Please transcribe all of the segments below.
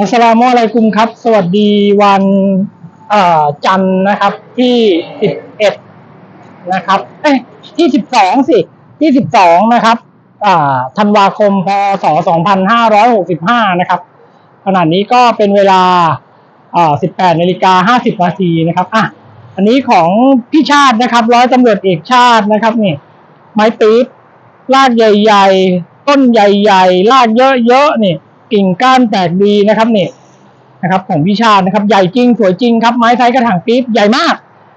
อัสสลามุอะลัยกุมครับ สวัสดีวันจันทร์นะครับ ที่สิบเอ็ดนะครับเอ้ยที่สิบสองสิที่สิบสองนะครับอ่าธันวาคมพศสองพันห้าร้อยหกสิบห้านะครับขณะนี้ก็เป็นเวลาอ่าสิบแปดนาฬิกาห้าสิบนาทีนะครับอะอันนี้ของพี่ชาตินะครับ ร้อยตำรวจเอกชาตินะครับนี่ไม้ปี๊บรากใหญ่ ๆ ต้นใหญ่ๆรากเยอะๆนี่ กิ่งก้านแตกดีนะครับนี่นะครับ ของพิชานะครับ ใหญ่จริงสวยจริงครับไม้ไทยกระถางปี๊บใหญ่มาก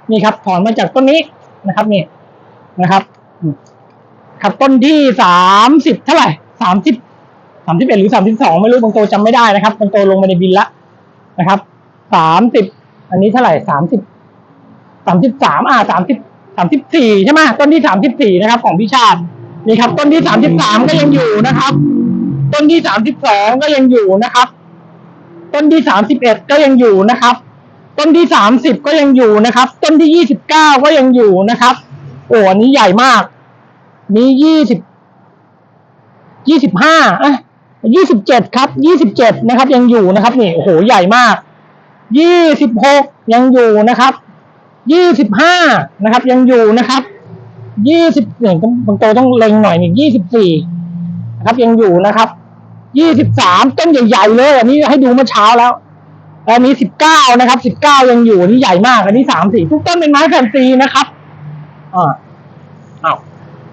นี่ครับถอนมาจากต้นนี้นะครับนี่นะครับครับต้นที่สามสิบเท่าไหร่สามสิบสามสิบเอ็ดหรือสามสิบสองไม่รู้บางโตจำไม่ได้นะครับบางโตลงมาในบินละนะครับสามสิบอันนี้เท่าไหร่สามสิบสามสิบสามอ่าสามสิบสามสิบสี่ใช่ไหมต้นที่สามสิบสี่นะครับ ของพิชาตินี่ครับ ต้นที่สามสิบสามก็ยังอยู่นะครับ ต้นที่สามสิบสองก็ยังอยู่นะครับ ต้นที่สามสิบเอ็ดก็ยังอยู่นะครับ ต้นที่สามสิบก็ยังอยู่นะครับ ต้นที่ยี่สิบเก้าก็ยังอยู่นะครับ โอ้อันนี้ใหญ่มาก มียี่สิบยี่สิบห้าอะยี่สิบเจ็ดครับยี่สิบเจ็ดนะครับ ยังอยู่นะครับนี่โอ้โหใหญ่มากยี่สิบหกยังอยู่นะครับยี่สิบห้านะครับ ยังอยู่นะครับยี่สิบเนี่ยต้องบางโตต้องเล็งหน่อยนี่ยี่สิบสี่นะครับยังอยู่นะครับ ยี่สิบสามต้นใหญ่ๆเลย อันนี้ให้ดูเมื่อเช้าแล้ว อันนี้สิบเก้านะครับสิบเก้ายังอยู่อันนี้ใหญ่มาก อันนี้สามสี่ทุกต้นเป็นไม้แฟนซีนะครับอ่าอ้าว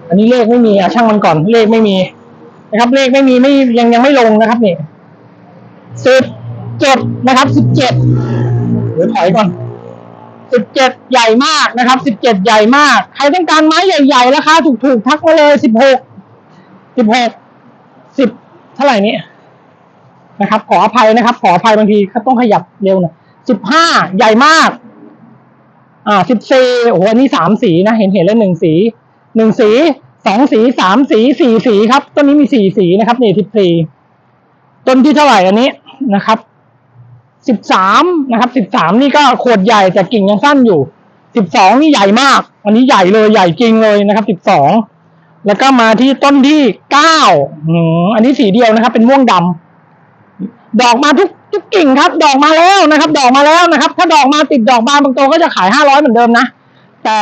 อันนี้เลขไม่มีอะช่างมันก่อนเลขไม่มี นะครับ เลขไม่มีไม่ยังยังไม่ลงนะครับนี่สิบเจ็ดนะครับสิบเจ็ดเดี๋ยวถอยก่อนสิบเจ็ดใหญ่มากนะครับสิบเจ็ดใหญ่มาก ใครต้องการไม้ใหญ่ๆราคาถูกๆทักมาเลยสิบหกสิบหกสิบ ท่าไหร่นี้นะครับ ขออภัยนะครับ ขออภัยบางทีเขาต้องขยับเร็วหน่อยสิบห้าใหญ่มาก อ่าสิบสี่โอ้โหอันนี้สามสีนะ เห็นเห็นแล้วหนึ่งสีหนึ่งสีสองสีสามสีสี่สีครับต้นนี้มีสี่สีนะครับนี่สิบสี่ต้นที่เท่าไหร่อันนี้นะครับสิบสามนะครับสิบสามนี่ก็โคตรใหญ่แต่กิ่งยังสั้นอยู่สิบสองนี่ใหญ่มาก อันนี้ใหญ่เลยใหญ่จริงเลยนะครับสิบสอง แล้วก็มาที่ต้นที่เก้าอันนี้สีเดียวนะครับ เป็นม่วงดำดอกมาทุกทุกกิ่งครับ ดอกมาแล้วนะครับ ดอกมาแล้วนะครับ ถ้าดอกมาติดดอกบานบางตัวก็จะขายห้าร้อยเหมือนเดิมนะ แต่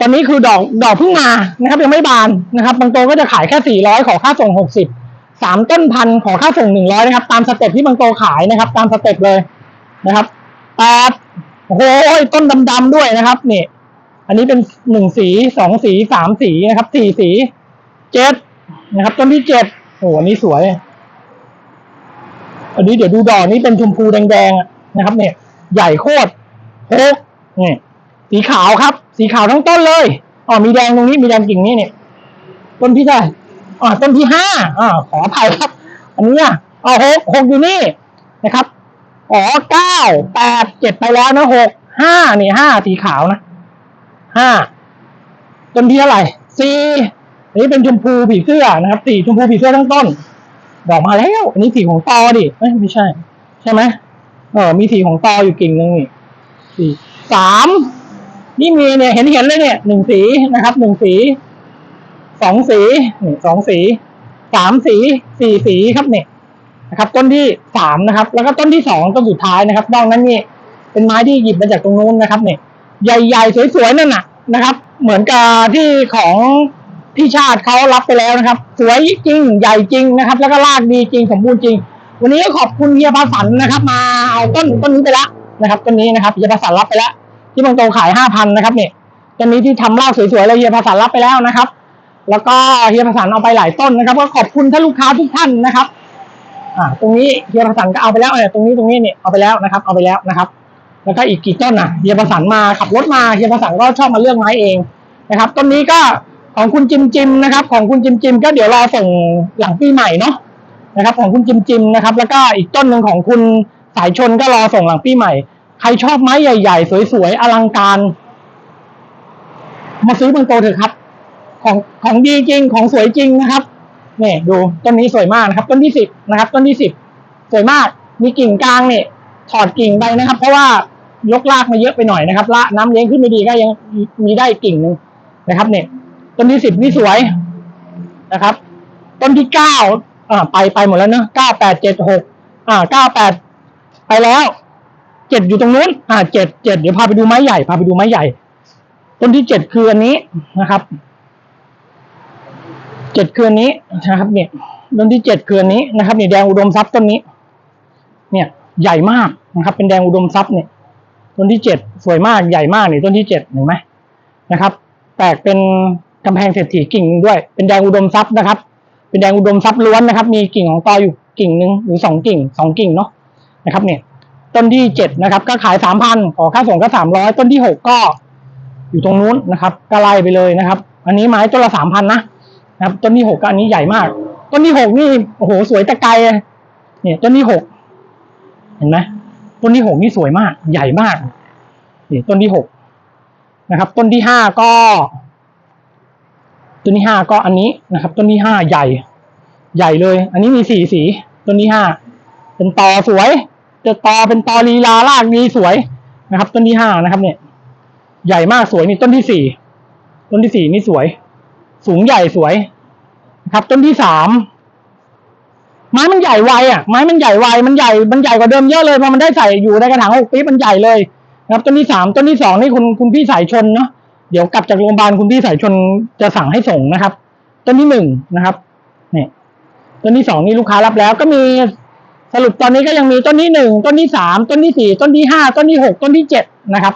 ตอนนี้คือดอกดอกเพิ่งมานะครับ ยังไม่บานนะครับ บางตัวก็จะขายแค่สี่ร้อยขอค่าส่งหกสิบสามต้นพันขอค่าส่งหนึ่งร้อยนะครับ ตามสเต็ปที่บางโตขายนะครับ ตามสเต็ปเลยนะครับแปดโอ้โหต้นดำๆด้วยนะครับนี่ อันนี้เป็นหนึ่งสีสองสีสามสีนะครับสี่สีเจ็ดนะครับ ต้นที่เจ็ดโอ้โหอันนี้สวย อันนี้เดี๋ยวดูดอกนี้เป็นชมพูแดงๆนะครับ เนี่ย ใหญ่โคตรโอ้นี่สีขาวครับ สีขาวทั้งต้นเลยอ๋อมีแดงตรงนี้มีแดงกิ่งนี้เนี่ย ต้นที่เท่าไหร่อ่าต้นที่ห้าอ่าขออภัยครับ อันนี้อะอ๋อหกหกอยู่นี่นะครับอ๋อเก้าแปดเจ็ดไปแล้วนะหกห้านี่ห้าสีขาวนะ ห้าต้นที่เท่าไหร่สี่อันนี้เป็นชมพูผีเสื้อนะครับสี่ชมพูผีเสื้อทั้งต้น ดอกมาแล้ว อันนี้สีของตอดิเอ้ยไม่ใช่ ใช่ไหมเออมีสีของตออยู่กิ่งนึงนี่สี่สามนี่มีเนี่ยเห็นเห็นเลยเนี่ยหนึ่งสีนะครับหนึ่งสีสองสีนี่สองสีสามสีสี่สีครับเนี่ยนะครับ ต้นที่สามนะครับ แล้วก็ต้นที่สองต้นสุดท้ายนะครับนอกนั้นนี่เป็นไม้ที่หยิบมาจากตรงนู้นนะครับเนี่ย ใหญ่ๆ สวยๆนั่นน่ะนะครับ เหมือนกับที่ของพี่ชาติเขารับไปแล้วนะครับ สวยจริงใหญ่จริงนะครับ แล้วก็รากดีจริงสมบูรณ์จริง วันนี้ก็ขอบคุณเฮียภาสันนะครับ มาเอาต้นต้นนี้ไปละนะครับต้นนี้นะครับเฮียภาสันรับไปแล้วที่บางโตขายห้าพันนะครับเนี่ยต้นนี้ที่ทำรากสวยๆเลยเฮียภาสันรับไปแล้วนะครับ แล้วก็เฮียประสานเอาไปหลายต้นนะครับ ก็ขอบคุณท่านลูกค้าทุกท่านนะครับ อ่า ตรงนี้เฮียประสานก็เอาไปแล้วเนี่ยตรงนี้ตรงนี้เนี่ยเอาไปแล้วนะครับ เอาไปแล้วนะครับ แล้วก็อีกกี่ต้นอะเฮียประสานมาขับรถมาเฮียประสานก็ชอบมาเลือกไม้เองนะครับ ต้นนี้ก็ของคุณจิมจิมนะครับ ของคุณจิมจิมก็เดี๋ยวรอส่งหลังปีใหม่เนาะนะครับ ของคุณจิมจิมนะครับ แล้วก็อีกต้นหนึ่งของคุณสายชนก็รอส่งหลังปีใหม่ ใครชอบไม้ใหญ่ ๆ สวยๆอลังการ มาซื้อบางโตเถอะครับ ของของดีจริงของสวยจริงนะครับนี่ดูต้นนี้สวยมากนะครับ ต้นที่สิบนะครับ ต้นที่สิบสวยมาก มีกิ่งกลางเนี่ยถอดกิ่งไปนะครับ เพราะว่า ยกรากมาเยอะไปหน่อยนะครับละน้ำเลี้ยงขึ้นไม่ดีก็ยังมีได้กิ่งหนึ่งนะครับ เนี่ย ต้นที่สิบนี่สวยนะครับ ต้นที่เก้าอ่าไปไปหมดแล้วเนอะเก้าแปดเจ็ดหกอ่าเก้าแปดไปแล้วเจ็ดอยู่ตรงนู้น อ่าเจ็ดเจ็ดเดี๋ยวพาไปดูไม้ใหญ่พาไปดูไม้ใหญ่ ต้นที่เจ็ดคืออันนี้นะครับเจ็ดคืออันนี้นะครับ เนี่ยต้นที่เจ็ดคืออันนี้นะครับเนี่ยแดงอุดมทรัพย์ต้นนี้ เนี่ย ใหญ่มากนะครับ เป็นแดงอุดมทรัพย์เนี่ย ต้นที่เจ็ดสวยมากใหญ่มากนี่ต้นที่เจ็ดเห็นไหมนะครับ แตกเป็นกำแพงเศรษฐีกิ่งหนึ่งด้วย เป็นแดงอุดมทรัพย์นะครับ เป็นแดงอุดมทรัพย์ล้วนนะครับ มีกิ่งของตออยู่กิ่งหนึ่งหรือสองกิ่งสองกิ่งเนาะนะครับ เนี่ย ต้นที่เจ็ดนะครับ ก็ขายสามพันขอค่าส่งก็สามร้อยต้นที่หกก็ อยู่ตรงนู้นนะครับก็ไล่ไปเลยนะครับ อันนี้ไม้ต้นละสามพันนะนะครับ ต้นที่หกก็อันนี้ใหญ่มาก ต้นที่หกนี่โอ้โหสวยตะไกรเลเนี่ยต้นที่หกเห็นไหม ต้นที่หกนี่สวยมาก ใหญ่มากนี่ต้นที่หกนะครับ ต้นที่ห้าก็ ต้นที่ห้าก็อันนี้นะครับ ต้นที่ห้าใหญ่ ใหญ่เลย อันนี้มีสี่สี ต้นที่ห้าเป็นตอสวยจะตอเป็นตอลีลารากนี้สวยนะครับ ต้นที่ห้านะครับ เนี่ย ใหญ่มากสวยนี่ต้นที่สี่ต้นที่สี่นี่สวย สูงใหญ่สวยนะครับ ต้นที่สาม ไม้มันใหญ่ไวอะไม้มันใหญ่ไวมันใหญ่มันใหญ่กว่าเดิมเยอะเลยพอมันได้ใส่อยู่ในกระถางหกปีมันใหญ่เลยนะครับต้นที่สามต้นที่สองนี่คุณคุณพี่สายชนเนาะเดี๋ยวกลับจากโรงพยาบาลคุณพี่สายชนจะสั่งให้ส่งนะครับ ต้นที่หนึ่งนะครับเนี่ยต้นที่สองนี่ลูกค้ารับแล้วก็มีสรุปตอนนี้ก็ยังมีต้นที่หนึ่งต้นที่สามต้นที่สี่ต้นที่ห้าต้นที่หกต้นที่เจ็ดนะครับ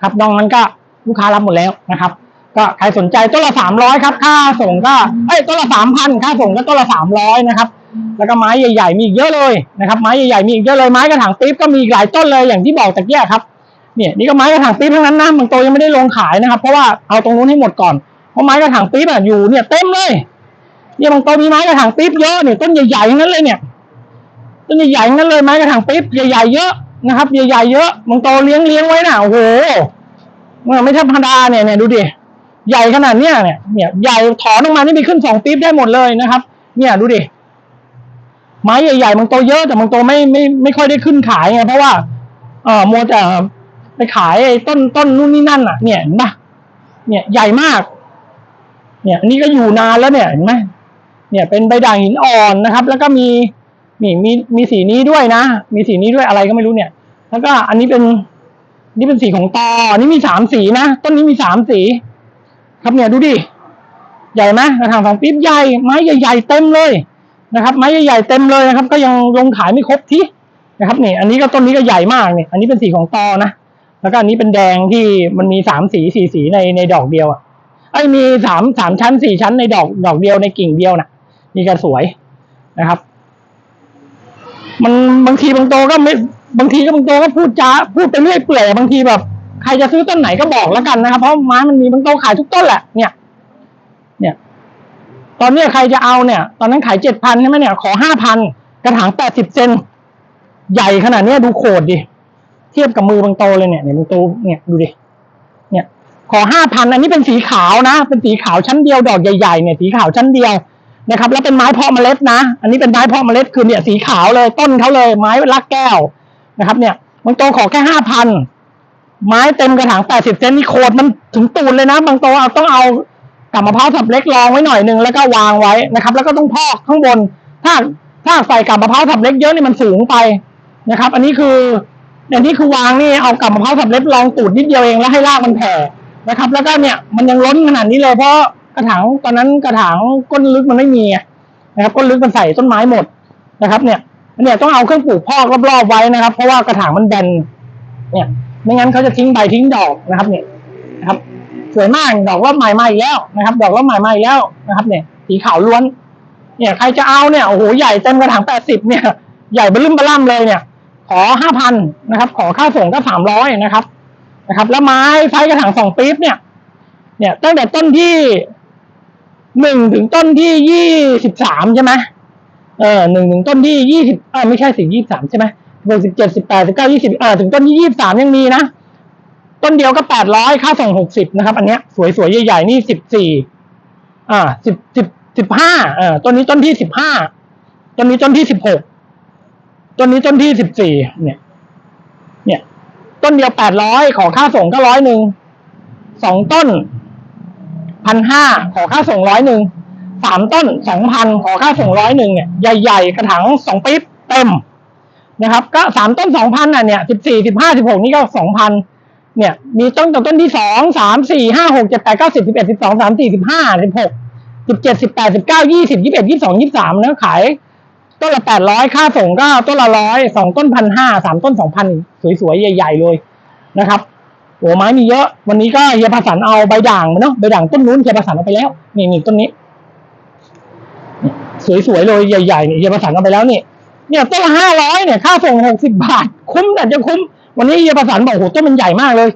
ครับนองนั้นก็ลูกค้ารับหมดแล้วนะครับ ก็ใครสนใจต้นละสามร้อยครับ ค่าส่งก็เอ้ยต้นละสามพันค่าส่งก็ต้นละสามร้อยนะครับ แล้วก็ไม้ใหญ่ๆมีอีกเยอะเลยนะครับ ไม้ใหญ่ๆมีอีกเยอะเลยไม้กระถางปี๊บก็มีอีกหลายต้นเลยอย่างที่บอกตะเกียครับเนี่ยนี่ก็ไม้กระถางปี๊บทั้งนั้นนะบางตัวยังไม่ได้ลงขายนะครับ เพราะว่าเอาตรงนู้นให้หมดก่อนเพราะไม้กระถางปี๊บอะอยู่เนี่ยเต็มเลยเนี่ยบางตัวมีไม้กระถางปี๊บเยอะเนี่ยต้นใหญ่ๆนั้นเลยเนี่ยต้นใหญ่ๆนั้นเลยไม้กระถางปี๊บใหญ่ๆเยอะนะครับใหญ่ๆเยอะบางตัวเลี้ยงเลี้ยงไว้น่ะโอ้โหมันไม่ธรรมดาเนี่ยเนี่ยดูดิใหญ่ขนาดเนี้ยเนี่ยเนี่ยใหญ่ถอนออกมานี่มีขึ้นสองปี๊บได้หมดเลยนะครับ เนี่ยดูดิ ไม้ใหญ่ๆบางตัวเยอะแต่บางตัวไม่ไม่ไม่ค่อยได้ขึ้นขายไงเพราะว่า เอ่อมัวแต่ไปขายไอ้ต้นต้นนู่นนี่นั่นอะ เนี่ยเห็นปะเนี่ยใหญ่มาก เนี่ยอันนี้ก็อยู่นานแล้วเนี่ยเห็นไหมเนี่ยเป็นใบด่างหินอ่อนนะครับ แล้วก็มีมีมีมีสีนี้ด้วยนะ มีสีนี้ด้วยอะไรก็ไม่รู้เนี่ย แล้วก็อันนี้เป็น นี่เป็นสีของตออันนี้มีสามสีนะต้นนี้มีสามสี ครับเนี่ยดูดิใหญ่ไหมกระถางสองปี๊บใหญ่ไม้ใหญ่ๆเต็มเลย นะครับ ไม้ใหญ่ๆเต็มเลยนะครับ ก็ยังลงขายไม่ครบทีนะครับเนี่ยอันนี้ก็ต้นนี้ก็ใหญ่มากเนี่ยอันนี้เป็นสีของตอนะแล้วก็อันนี้เป็นแดงที่มันมีสามสีสี่สีในในดอกเดียวอะไอ้มีสามสามชั้นสี่ชั้นในดอกดอกเดียวในกิ่งเดียวน่ะนี่ก็สวยนะครับ มันบางทีบางโตวก็ไม่บางทีก็บางโตวก็พูดจาพูดไปเรื่อยเปื่อยบางทีแบบ ใครจะซื้อต้นไหนก็บอกแล้วกันนะครับ เพราะไม้มันมีบางโตวขายทุกต้นแหละเนี่ย ตอนนี้ใครจะเอาเนี่ย ตอนนั้นขายเจ็ดพันใช่ไหมเนี่ย ขอห้าพันกระถางแปดสิบเซนใหญ่ขนาดนี้ดูโขดดิ เทียบกับมือบางโตเลยเนี่ยเนี่ยบางโตเนี่ยดูดิ เนี่ย ขอห้าพันอันนี้เป็นสีขาวนะ เป็นสีขาวชั้นเดียวดอกใหญ่ๆเนี่ยสีขาวชั้นเดียวนะครับ แล้วเป็นไม้เพาะเมล็ดนะ อันนี้เป็นไม้เพาะเมล็ดคือเนี่ยสีขาวเลยต้นเขาเลยไม้ลักแก้วนะครับ เนี่ยบางโตขอแค่ห้าพันไม้เต็มกระถางแปดสิบเซนนี่โคดมันถึงตูนเลยนะ บางโตเอาต้องเอา กับมะพร้าวสับเล็กรองไว้หน่อยหนึ่งแล้วก็วางไว้นะครับ แล้วก็ต้องพอกข้างบน ถ้าถ้าใส่กับมะพร้าวสับเล็กเยอะนี่มันสูงไปนะครับ อันนี้คืออย่างนี้คือวางนี่เอากับมะพร้าวสับเล็กรองตูดนิดเดียวเองแล้วให้รากมันแผ่นะครับ แล้วก็เนี่ยมันยังล้นขนาดนี้เลยเพราะกระถางตอนนั้นกระถางก้นลึกมันไม่มีนะครับก้นลึกมันใส่ต้นไม้หมดนะครับเนี่ยเนี่ยต้องเอาเครื่องปลูกพอกรอบๆไว้นะครับ เพราะว่ากระถางมันแบนเนี่ยไม่งั้นเขาจะทิ้งใบทิ้งดอกนะครับเนี่ยนะครับ สวยมากดอกรอบใหม่มาอีกแล้วนะครับ ดอกรอบใหม่มาอีกแล้วนะครับ เนี่ย สีขาวล้วน เนี่ยใครจะเอาเนี่ยโอ้โหใหญ่เต็มกระถางแปดสิบเนี่ย ใหญ่บลุ่มบล่ำเลยเนี่ย ขอห้าพันนะครับ ขอค่าส่งก็สามร้อยนะครับ นะครับ แล้วไม้ไซส์กระถางสองปี๊บเนี่ย เนี่ยตั้งแต่ต้นที่หนึ่งถึงต้นที่ยี่สิบสามใช่ไหมเออหนึ่งถึงต้นที่ยี่สิบเออไม่ใช่สิยี่สิบสามใช่ไหมหกสิบเจ็ดสิบแปดสิบเก้ายี่สิบเออถึงต้นที่ยี่สิบสามยังมีนะ ต้นเดียวก็แปดร้อยค่าส่งหกสิบนะครับ อันเนี้ยสวยๆใหญ่ๆนี่สิบสี่อ่าสิบสิบสิบห้าเออต้นนี้ต้นที่สิบห้าต้นนี้ต้นที่สิบหกต้นนี้ต้นที่สิบสี่เนี่ย เนี่ย ต้นเดียวแปดร้อยขอค่าส่งก็ร้อยหนึ่งสองต้นพันห้าขอค่าส่งร้อยหนึ่งสามต้นสองพันขอค่าส่งร้อยหนึ่งเนี่ยใหญ่ๆกระถางสองปี๊บเต็มนะครับ ก็สามต้นสองพันอะเนี่ยสิบสี่สิบห้าสิบหกนี่ก็สองพัน เนี่ยมีต้นต่อต้นที่สองสามสี่ห้าหกเจ็ดแปดเก้าสิบสิบเอ็ดสิบสองสามสี่สิบห้าสิบหกสิบเจ็ดสิบแปดสิบเก้ายี่สิบยี่สิบเอ็ดยี่สิบสองยี่สิบสามแล้วขายต้นละแปดร้อยค่าส่งก็ต้นละร้อยสองต้นพันห้าสามต้นสองพันสวยๆ ใหญ่ๆ เลยนะครับโอ้ไม้มีเยอะ วันนี้ก็เฮียภาสันเอาใบด่างมาเนาะใบด่างต้นนู้นเฮียภาสันเอาไปแล้ว นี่นี่ต้นนี้ สวยๆ เลยใหญ่ๆเนี่ยเฮียภาสันเอาไปแล้วนี่เนี่ยต้นละห้าร้อยเนี่ยค่าส่งหกสิบบาท คุ้มแต่จะคุ้ม วันนี้เฮียประสันบอกโอ้โหต้นมันใหญ่มากเลย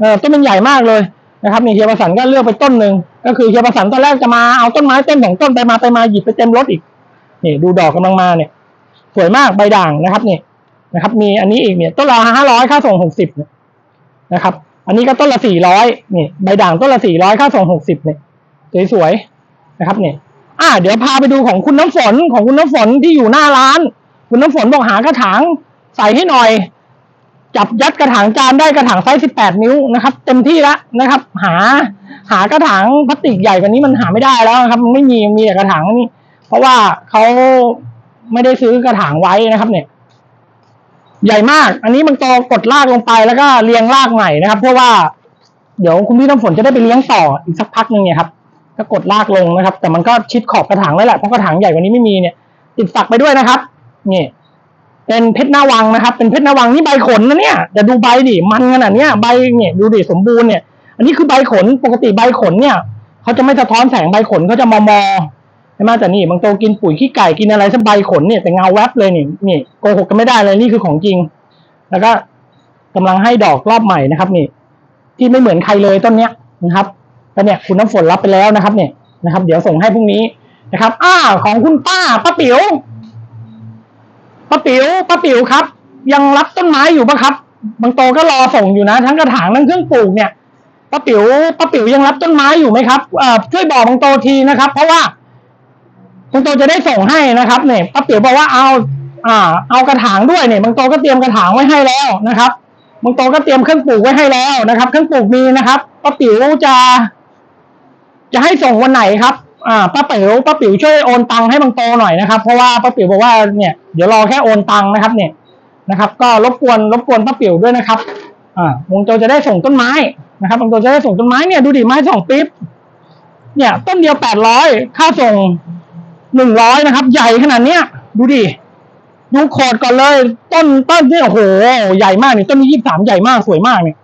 เออต้นมันใหญ่มากเลยนะครับนี่เฮียประสันก็เลือกไปต้นหนึ่งก็คือเฮียประสันตอนแรกจะมาเอาต้นไม้เต็มสองต้นไปมาไปมาหยิบไปเต็มรถอีกนี่ดูดอกกำลังมาเนี่ย สวยมากใบด่างนะครับนี่นะครับ มีอันนี้อีกเนี่ยต้นละห้าร้อยค่าส่งหกสิบนะครับ อันนี้ก็ต้นละสี่ร้อยนี่ใบด่างต้นละสี่ร้อยค่าส่งหกสิบเนี่ยสวยๆนะครับเนี่ยอ่า เดี๋ยวพาไปดูของคุณน้ำฝนของคุณน้ำฝนที่อยู่หน้าร้าน คุณน้ำฝนบอกหากระถางใส่ให้หน่อย จับยัดกระถางจานได้กระถางไซส์ 18 นิ้วนะครับ เต็มที่แล้วนะครับ หาหากระถางพลาสติกใหญ่กว่านี้มันหาไม่ได้แล้วนะครับมันไม่มีมีแต่กระถางนี่เพราะว่าเขาไม่ได้ซื้อกระถางไว้นะครับ เนี่ย ใหญ่มาก อันนี้มันโตกดลากลงไปแล้วก็เรียงรากใหม่นะครับ เพื่อว่าเดี๋ยวคุณพี่น้ำฝนจะได้ไปเลี้ยงต่ออีกสักพักหนึ่งเนี่ยครับก็กดลากลงนะครับ แต่มันก็ชิดขอบกระถางแล้วแหละเพราะกระถางใหญ่กว่านี้ไม่มีเนี่ย ติดฝักไปด้วยนะครับนี่ เป็นเพชรหน้าวังนะครับ เป็นเพชรหน้าวังนี่ใบขนนะเนี่ยจะดูใบดิมันขนาดเนี้ยใบเนี่ยดูดิสมบูรณ์เนี่ย อันนี้คือใบขนปกติใบขนเนี่ยเขาจะไม่สะท้อนแสงใบขนเขาจะมอมอใช่ไหมแต่นี่บางโตกินปุ๋ยขี้ไก่กินอะไรซะใบขนเนี่ยแต่เงาแวบเลยนี่นี่โกหกกันไม่ได้เลยนี่คือของจริง แล้วก็กำลังให้ดอกรอบใหม่นะครับ นี่ ที่ไม่เหมือนใครเลยต้นเนี้ยนะครับแล้วเนี่ยคุณน้ำฝนรับไปแล้วนะครับ เนี่ยนะครับ เดี๋ยวส่งให้พรุ่งนี้นะครับ อ้าของคุณป้าป้าปิ๋ว ป้าปิ๋วป้าปิ๋วครับ ยังรับต้นไม้อยู่ปะครับบางโตก็รอส่งอยู่นะ ทั้งกระถางทั้งเครื่องปลูกเนี่ยป้าปิ๋วป้าปิ๋วยังรับต้นไม้อยู่ไหมครับเอ่อช่วยบอกบางโตทีนะครับ เพราะว่าบางโตจะได้ส่งให้นะครับเนี่ยป้าปิ๋วบอกว่าเอา อ่า เอากระถางด้วยเนี่ยบางโตก็เตรียมกระถางไว้ให้แล้วนะครับบางโตก็เตรียมเครื่องปลูกไว้ให้แล้วนะครับ เครื่องปลูกมีนะครับป้าปิ๋วจะ จะให้ส่งวันไหนครับ อ่าป้าเป๋วป้าปิ๋วช่วยโอนตังค์ให้บางโตหน่อยนะครับ เพราะว่าป้าปิ๋วบอกว่าเนี่ยเดี๋ยวรอแค่โอนตังค์นะครับ เนี่ยนะครับ ก็รบกวนรบกวนป้าปิ๋วด้วยนะครับ อ่าบางโตจะได้ส่งต้นไม้นะครับบางโตจะได้ส่งต้นไม้เนี่ยดูดิไม้สองปิ๊บเนี่ยต้นเดียวแปดร้อยค่าส่งหนึ่งร้อยนะครับ ใหญ่ขนาดเนี้ยดูดิดูโคดก่อนเลย ต้นต้นที่โอ้โหใหญ่มากนี่ต้นนี้ยี่สามใหญ่มากสวยมากเนี่ย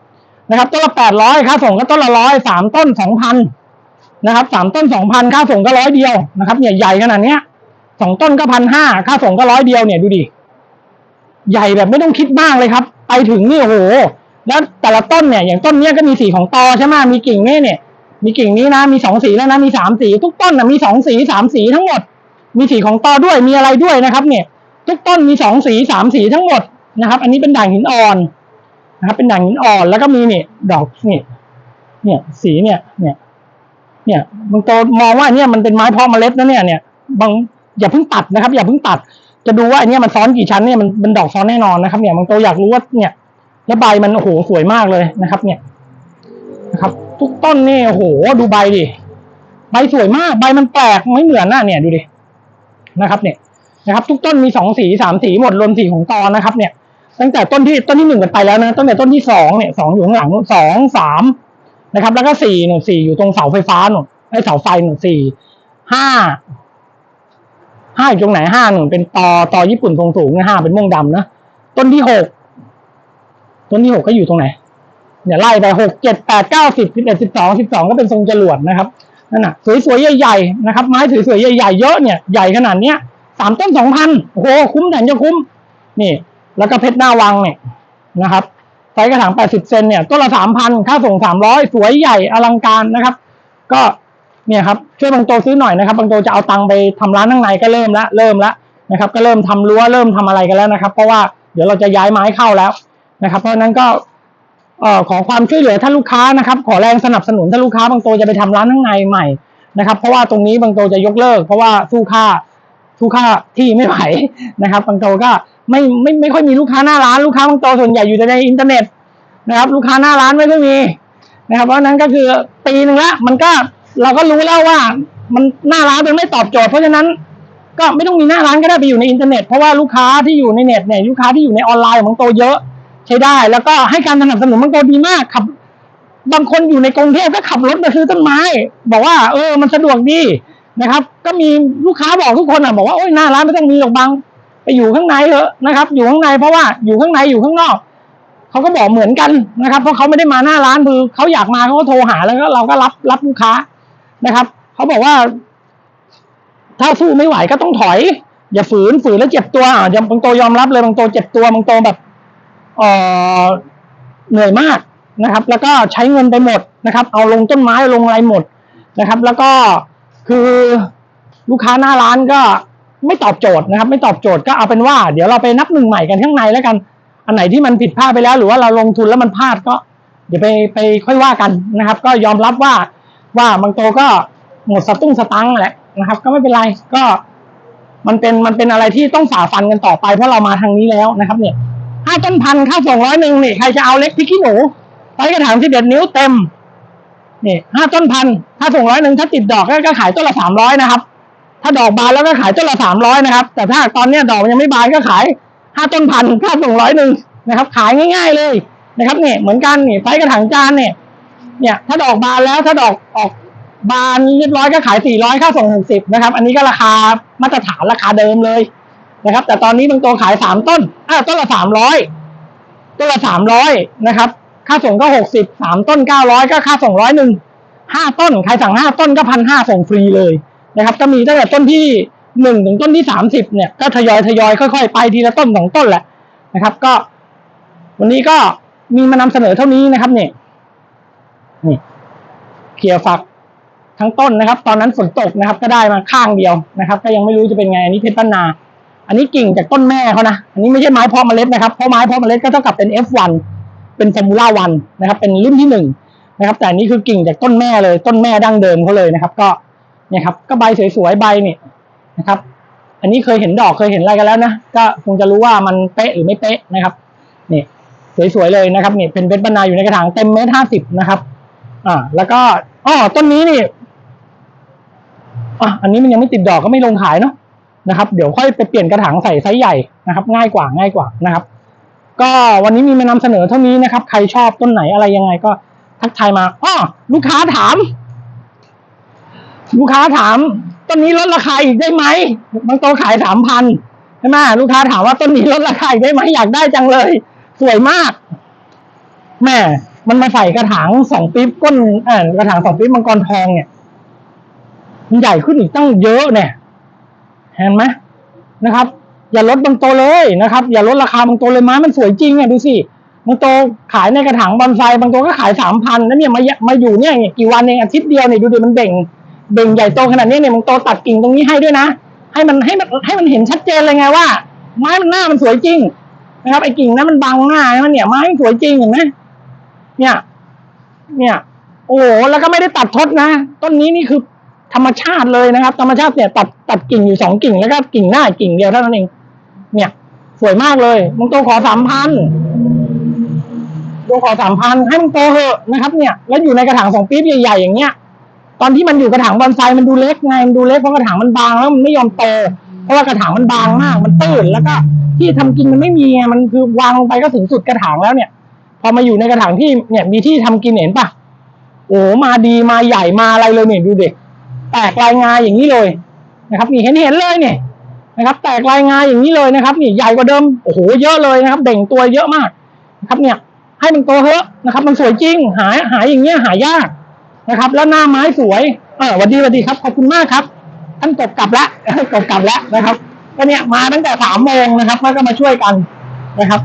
นะครับ ต้นละแปดร้อยค่าส่งก็ต้นละร้อยสามต้นสองพัน นะครับสามต้นสองพันค่าส่งก็ร้อยเดียวนะครับเนี่ยใหญ่ขนาดเนี้ยสองต้นก็พันห้าค่าส่งก็ร้อยเดียวเนี่ยดูดิใหญ่แบบไม่ต้องคิดมากเลยครับ ไปถึงนี่โอ้โห แล้วแต่ละต้นเนี่ย อย่างต้นเนี้ยก็มีสีของตอใช่ไหมมีกิ่งนี่เนี่ย มีกิ่งนี้นะมีสองสีแล้วนะมีสามสี ทุกต้นนะมีสองสีสามสีทั้งหมด มีสีของตอด้วยมีอะไรด้วยนะครับ เนี่ย ทุกต้นมีสองสีสามสีทั้งหมดนะครับ อันนี้เป็นด่างหินอ่อนนะครับ เป็นด่างหินอ่อนแล้วก็มีเนี่ยดอกเนี่ยเนี่ยสีเนี่ยเนี่ย เนี่ยบางตัวมองว่าเนี่ยมันเป็นไม้เพาะเมล็ดนะเนี่ยเนี่ยบางอย่าเพิ่งตัดนะครับ อย่าเพิ่งตัด จะดูว่าอันเนี้ยมันซ้อนกี่ชั้นเนี่ยมันเป็นดอกซ้อนแน่นอนนะครับ เนี่ยบางตัวอยากรู้ว่าเนี่ย แล้วใบมันโอ้โหสวยมากเลยนะครับ เนี่ยนะครับ ทุกต้นนี่โอ้โหดูใบดิใบสวยมาก ใบมันแปลกไม่เหมือนหน่ะเนี่ยดูดินะครับ เนี่ยนะครับ ทุกต้นมีสองสีสามสีหมดรวมสีของตอนนะครับ เนี่ย ตั้งแต่ต้นที่ต้นที่หนึ่งกันไปแล้วนะตั้งแต่ต้นที่สองเนี่ยสองอยู่ข้างหลังสองสาม นะครับ แล้วก็สี่หนุ่นสี่อยู่ตรงเสาไฟฟ้าหนุ่นไอเสาไฟหนุ่นสี่ห้าห้าอยู่ตรงไหนห้าหนุ่นเป็นตอตอญี่ปุ่นทรงสูงนะห้าเป็นม่วงดำนะต้นที่หกต้นที่หกก็อยู่ตรงไหนเนี่ยไล่ไปหกเจ็ดแปดเก้าสิบสิบเอ็ดสิบสองสิบสองก็เป็นทรงจรวดนะครับนั่นน่ะสวยๆใหญ่ๆนะครับ ไม้สวยๆใหญ่ๆเยอะเนี่ยใหญ่ขนาดเนี้ยสามต้นสองพันโอ้โหคุ้มแสนจะคุ้ม นี่ แล้วก็เพชรหน้าวังเนี่ยนะครับ ซส์กระถางแปดสิบเซนเนี่ยต้นละสามพันค่าส่งสามร้อยสวยใหญ่อลังการนะครับ ก็เนี่ยครับช่วยบางโตซื้อหน่อยนะครับ บางโตจะเอาตังค์ไปทำร้านข้างในก็เริ่มละเริ่มละนะครับ ก็เริ่มทำรั้วเริ่มทำอะไรกันแล้วนะครับ เพราะว่าเดี๋ยวเราจะย้ายไม้เข้าแล้วนะครับ เพราะนั้นก็เอ่อขอความช่วยเหลือท่านลูกค้านะครับ ขอแรงสนับสนุนท่านลูกค้าบางโตจะไปทำร้านข้างในใหม่นะครับ เพราะว่าตรงนี้บางโตจะยกเลิก เพราะว่าสู้ค่าสู้ค่าที่ไม่ไหวนะครับ บางโตก็ ไม่ไม่ไม่ค่อยมีลูกค้าหน้าร้านลูกค้าบางโตส่วนใหญ่อยู่แต่ในอินเทอร์เน็ตนะครับ ลูกค้าหน้าร้านไม่ค่อยมีนะครับ เพราะฉะนั้นก็คือปีหนึ่งละมันก็เราก็รู้แล้วว่า มันหน้าร้านมันไม่ตอบโจทย์เพราะฉะนั้นก็ไม่ต้องมีหน้าร้านก็ได้ไปอยู่ในอินเทอร์เน็ตเพราะว่าลูกค้าที่อยู่ในเน็ตเนี่ยลูกค้าที่อยู่ในออนไลน์ของโตเยอะใช้ได้ แล้วก็ให้การสนับสนุนบางโตดีมากขับบางคนอยู่ในกรุงเทพก็ขับรถมาซื้อต้นไม้ บอกว่า เออ มันสะดวกดีนะครับ ก็มีลูกค้าบอกทุกคนอะบอกว่าโอ้ยหน้าร้านไม่ต้องมีหรอกบาง ไปอยู่ข้างในเถอะนะครับ อยู่ข้างในเพราะว่าอยู่ข้างในอยู่ข้างนอกเขาก็บอกเหมือนกันนะครับ เพราะเขาไม่ได้มาหน้าร้านคือเขาอยากมาเขาก็โทรหาแล้วก็เราก็รับรับลูกค้านะครับเขาบอกว่า ถ้าสู้ไม่ไหวก็ต้องถอย อย่าฝืนฝืนแล้วเจ็บตัวอะอย่างบางโตยอมรับเลยบางโตเจ็บตัวบางโตแบบเออเหนื่อยมากนะครับ แล้วก็ใช้เงินไปหมดนะครับ เอาลงต้นไม้ลงอะไรหมดนะครับ แล้วก็คือลูกค้าหน้าร้านก็ ไม่ตอบโจทย์นะครับ ไม่ตอบโจทย์ก็เอาเป็นว่า เดี๋ยวเราไปนับหนึ่งใหม่กันข้างในแล้วกัน อันไหนที่มันผิดพลาดไปแล้ว หรือว่าเราลงทุนแล้วมันพลาดก็ เดี๋ยวไปไปค่อยว่ากันนะครับ ก็ยอมรับว่าว่าบางโตก็หมดสตุ้งสตังแหละนะครับ ก็ไม่เป็นไรก็มันเป็นมันเป็นอะไรที่ต้องฝ่าฟันกันต่อไปเพราะเรามาทางนี้แล้วนะครับ เนี่ยห้าต้นพันค่าส่งร้อยหนึ่งนี่ใครจะเอาเล็กพริกขี้หนูไปกระถางที่เด็ดนิ้วเต็มนี่ห้าต้นพันค่าส่งร้อยหนึ่งถ้าติดดอกก็ขายต้นละสามร้อยนะครับ ถ้าดอกบานแล้วก็ขายต้นละสามร้อยนะครับ แต่ถ้าตอนเนี้ยดอกมันยังไม่บานก็ขายห้าต้นพันค่าส่งร้อยหนึ่งนะครับ ขายง่าย ๆเลยนะครับเนี่ยเหมือนกันนี่ไซส์กระถางจานเนี่ย เนี่ย ถ้าดอกบานแล้วถ้าดอกออกบานเรียบร้อยก็ขายสี่ร้อยค่าส่งหกสิบนะครับ อันนี้ก็ราคามาตรฐานราคาเดิมเลยนะครับ แต่ตอนนี้บางตัวขายสามต้นอ้าวต้นละสามร้อยต้นละสามร้อยนะครับ ค่าส่งก็หกสิบสามต้นเก้าร้อยก็ค่าส่งร้อยหนึ่งห้าต้น ใครสั่งห้าต้นก็พันห้าส่งฟรีเลย นะครับ ก็มีตั้งแต่ต้นที่หนึ่งถึงต้นที่สามสิบเนี่ยก็ทยอยทยอยค่อยๆไปทีละต้นสองต้นแหละนะครับ ก็ วันนี้ก็มีมานำเสนอเท่านี้นะครับเนี่ยนี่เคลียร์ฝักทั้งต้นนะครับ ตอนนั้นฝนตกนะครับ ก็ได้มาข้างเดียวนะครับ ก็ยังไม่รู้จะเป็นไงอันนี้เพชรบ้านนา อันนี้กิ่งจากต้นแม่เขานะอันนี้ไม่ใช่ไม้เพาะเมล็ดนะครับเพราะไม้เพาะเมล็ดก็เท่ากับเป็น F1 เป็นฟอร์มูล่าวันนะครับ เป็นรุ่นที่หนึ่งนะครับ แต่อันนี้คือกิ่งจากต้นแม่เลย ต้นแม่ดั้งเดิมเขาเลยนะครับ ก็ เนี่ยครับก็ใบสวยๆใบนี่นะครับ อันนี้เคยเห็นดอกเคยเห็นอะไรกันแล้วนะก็คงจะรู้ว่ามันเป๊ะหรือไม่เป๊ะนะครับนี่สวยๆเลยนะครับนี่เป็นเพชรบรรณาอยู่ในกระถางเต็มเมตรห้าสิบนะครับ อ่า แล้วก็อ๋อต้นนี้นี่อะอันนี้มันยังไม่ติดดอกก็ไม่ลงขายเนาะนะครับ เดี๋ยวค่อยไปเปลี่ยนกระถางใส่ไซส์ใหญ่นะครับ ง่ายกว่าง่ายกว่านะครับ ก็วันนี้มีมานำเสนอเท่านี้นะครับ ใครชอบต้นไหนอะไรยังไงก็ทักทายมาอ๋อลูกค้าถาม ลูกค้าถาม ต้นนี้ลดราคาอีกได้ไหมบางตัวขายสามพันใช่ไหมลูกค้าถามว่าต้นนี้ลดราคาอีกได้ไหมอยากได้จังเลย สวยมากแม่มันมาใส่กระถางสองปี๊บก้นอกระถางสองปี๊บมังกรทองเนี่ย มันใหญ่ขึ้นอีกตั้งเยอะเนี่ยเห็นไหมนะครับ อย่าลดบางโตวเลยนะครับ อย่าลดราคาบางโตวเลยไม้มันสวยจริงอะดูสิบางโตวขายในกระถางบอนไซบางโตวก็ขายสามพันแล้วเนี่ยมามาอยู่เนี่ยกี่วันเองอาทิตย์เดียวเนี่ยดูดิมันเบ่ง เบ่งใหญ่โตขนาดนี้เนี่ยบางโตตัดกิ่งตรงนี้ให้ด้วยนะ ให้มันให้มันให้มันเห็นชัดเจนเลยไงว่า ไม้มันหน้ามันสวยจริงนะครับไอ้กิ่งนั้นมันบังหน้ามันเนี่ยไม้มันสวยจริงเห็นไหมเนี่ย เนี่ย โอ้แล้วก็ไม่ได้ตัดทดนะ ต้นนี้นี่คือธรรมชาติเลยนะครับ ธรรมชาติเนี่ยตัดตัดกิ่งอยู่สองกิ่งแล้วก็กิ่งหน้ากิ่งเดียวเท่านั้นเอง เนี่ย สวยมากเลยมึงโตขอสามพันโตขอสามพันให้มึงโตเหอะนะครับ เนี่ย แล้วอยู่ในกระถางสองปี๊บใหญ่ๆอย่างเงี้ย ตอนที่มันอยู่กระถางบอนไซมันดูเล็กไงมันดูเล็กเพราะกระถางมันบางแล้วมันไม่ยอมโตเพราะว่ากระถางมันบางมาก มันตื้นแล้วก็ที่ทำกินมันไม่มีไงมันคือวางลงไปก็ถึงสุดกระถางแล้วเนี่ย พอมาอยู่ในกระถางที่เนี่ยมีที่ทำกินเห็นปะโอ้มาดีมาใหญ่มาอะไรเลยเนี่ยดูเด็กแตกลายงาอย่างนี้เลยนะครับนี่เห็นเห็นเลยเนี่ยนะครับ แตกลายงาอย่างนี้เลยนะครับ นี่ใหญ่กว่าเดิมโอ้โหเยอะเลยนะครับ เด่งตัวเยอะมากนะครับเนี่ย ให้มันโตเถอะนะครับ มันสวยจริง หายหายอย่างเงี้ยหายาก นะครับ แล้วหน้าไม้สวยเออหวันดีหวันดีครับ ขอบคุณมากครับ ท่านกบกลับแล้วกบกลับแล้วนะครับก็เนี่ยมาตั้งแต่สามโมงนะครับแล้วก็มาช่วยกันนะครับ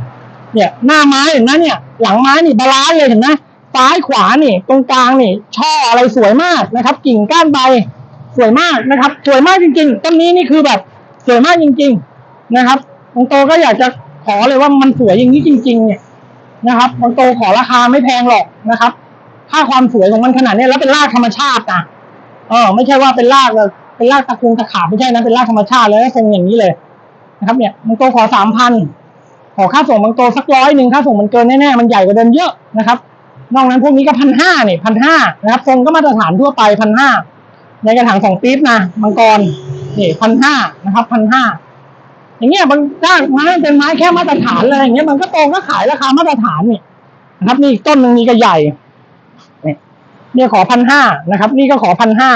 เนี่ยหน้าไม้เห็นไหมเนี่ย หลังไม้นี่บาลานซ์เลยเห็นไหมซ้ายขวานี่ตรงกลางนี่ ช่ออะไรสวยมากนะครับ กิ่งก้านใบสวยมากนะครับ สวยมากจริงๆต้นนี้นี่คือแบบสวยมากจริง ๆนะครับบางโตก็อยากจะขอเลยว่ามันสวยอย่างนี้จริง ๆ เนี่ยนะครับบางโตขอราคาไม่แพงหรอกนะครับ ค่าความสวยของมันขนาดนี้แล้วเป็นรากธรรมชาตินะเออไม่ใช่ว่าเป็นรากเป็นรากตะคุงตะขาบไม่ใช่นะเป็นรากธรรมชาติเลยทรงอย่างนี้เลยนะครับ เนี่ยบางโตขอสามพันขอค่าส่งบางตัวสักร้อยหนึ่งค่าส่งมันเกินแน่ๆมันใหญ่กว่าเดิมเยอะนะครับ นอกนั้นพวกนี้ก็พันห้าเนี่ยพันห้านะครับทรงก็มาตรฐานทั่วไปพันห้าในกระถางสองปี๊บนะมังกรนี่พันห้านะครับพันห้าอย่างเงี้ยบางถ้าไม้เป็นไม้แค่มาตรฐานเลยอย่างเงี้ยมันก็โตก็ขายราคามาตรฐานเนี่ยนะครับนี่ต้นหนึ่งนี่ก็ใหญ่ เนี่ยขอพันห้านะครับ นี่ก็ขอพันห้า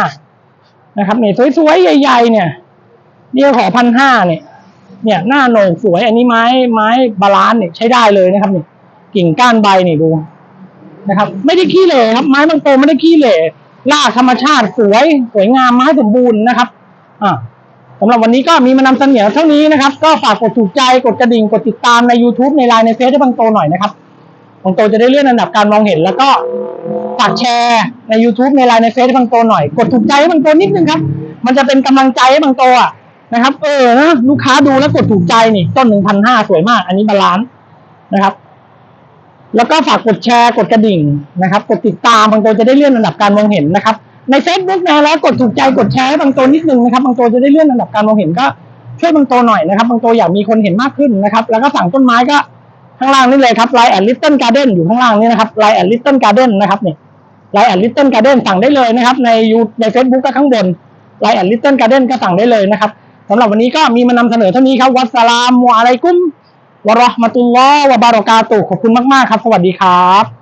นะครับเนี่ยสวยๆใหญ่ ๆ เนี่ยเนี่ยขอพันห้าเนี่ย เนี่ยหน้าโหน่งสวย อันนี้ไม้ไม้บาลานซ์เนี่ยใช้ได้เลยนะครับเนี่ยกิ่งก้านใบนี่ดูนะครับ ไม่ได้ขี้เหร่ครับ ไม้บางโตไม่ได้ขี้เหร่รากธรรมชาติสวยสวยงามไม้สมบูรณ์นะครับ อ่าสำหรับวันนี้ก็มีมานำเสนอเท่านี้นะครับ ก็ฝากกดถูกใจกดกระดิ่งกดติดตามใน YouTube ในไลน์ในเฟซให้บางโตหน่อยนะครับ บางโตจะได้เลื่อนอันดับการมองเห็น แล้วก็ฝากแชร์ใน YouTube ในไลน์ในเฟซให้บางโตหน่อย กดถูกใจให้บางโตนิดนึงครับ มันจะเป็นกำลังใจให้บางโตอะนะครับ เออนะลูกค้าดูแล้วกดถูกใจนี่ ต้นหนึ่งพันห้าสวยมาก อันนี้บาลานซ์นะครับ แล้วก็ฝากกดแชร์กดกระดิ่งนะครับ กดติดตามบางตัวจะได้เลื่อนอันดับการมองเห็นนะครับ ใน Facebook นะแล้วกดถูกใจกดแชร์ให้บางตัวนิดนึงนะครับบางตัวจะได้เลื่อนอันดับการมองเห็นก็ช่วยบางตัวหน่อยนะครับบางตัวอยากมีคนเห็นมากขึ้นนะครับ แล้วก็สั่งต้นไม้ก็ ข้างล่างนี่เลยครับไลน์แอนลิสตันการ์เด้นอยู่ข้างล่างนี่นะครับไลน์แอนลิสตันการ์เด้นนะครับเนี่ยไลน์แอนลิสตันการ์เด้นสั่งได้เลยนะครับ ในยูในเฟซบุ๊กก็ข้างบนไลน์แอนลิสตันการ์เด้นก็สั่งได้เลยนะครับสำหรับวันนี้ก็มีมานำเสนอเท่านี้ครับวัสลามุอะไรกุ้มวะรอห์มะตุลลอฮ์วะบารอกาตุขอบคุณมากๆครับ สวัสดีครับ